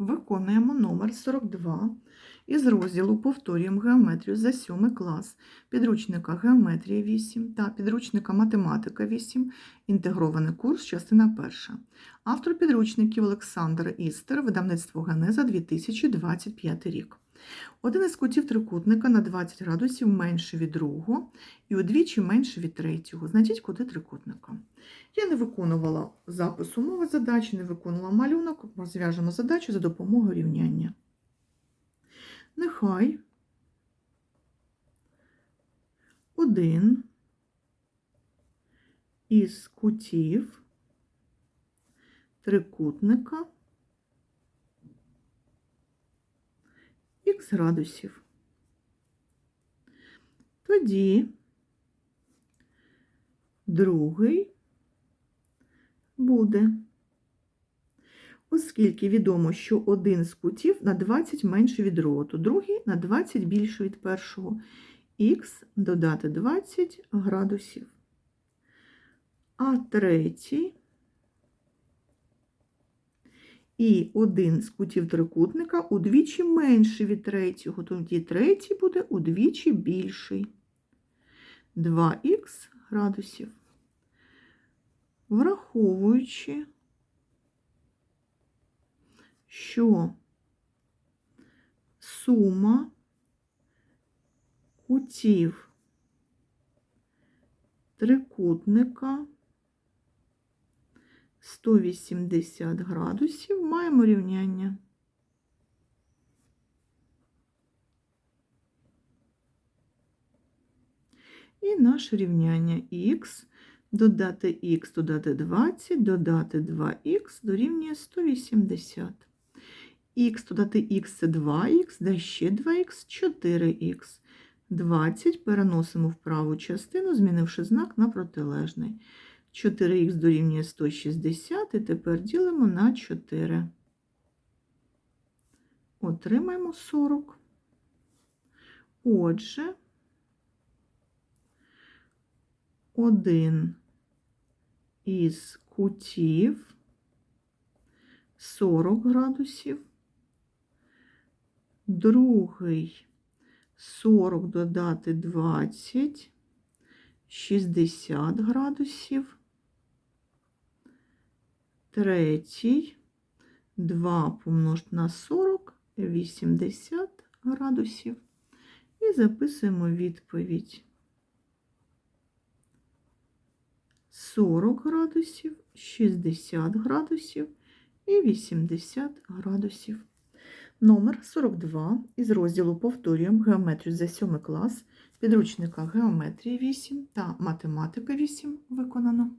Виконуємо номер 42 із розділу Повторюємо геометрію за 7 клас підручника Геометрія 8 та підручника Математика 8, інтегрований курс, частина 1. Автор підручників Олександр Істер, видавництво Генеза 2025 рік. Один із кутів трикутника на 20 градусів менше від другого і удвічі менше від третього. Знайдіть кути трикутника. Я не виконувала запис умови задачі, не виконувала малюнок, розв'яжемо задачу за допомогою рівняння. Нехай один із кутів трикутника х градусів. Тоді другий буде, оскільки відомо, що один з кутів на 20 менше від то другий на 20 більше від першого. Х додати 20 градусів. А третій і один з кутів трикутника удвічі менший від третього, тоді третій буде удвічі більший. 2х градусів. Враховуючи, що сума кутів трикутника 180 градусів, маємо рівняння. І наше рівняння х, додати х, додати 20, додати 2х дорівнює 180. х додати х це 2х, да ще 2х, 4х. 20 переносимо в праву частину, змінивши знак на протилежний. 4х дорівнює 160 і тепер ділимо на 4. Отримаємо 40. Отже, один із кутів 40 градусів, другий 40 додати 20, 60 градусів, третій 2 помножити на 40, 80 градусів. І записуємо відповідь. 40 градусів, 60 градусів і 80 градусів. Номер 42 із розділу Повторюємо геометрію за 7 клас підручника Геометрія 8 та Математика 8 виконано.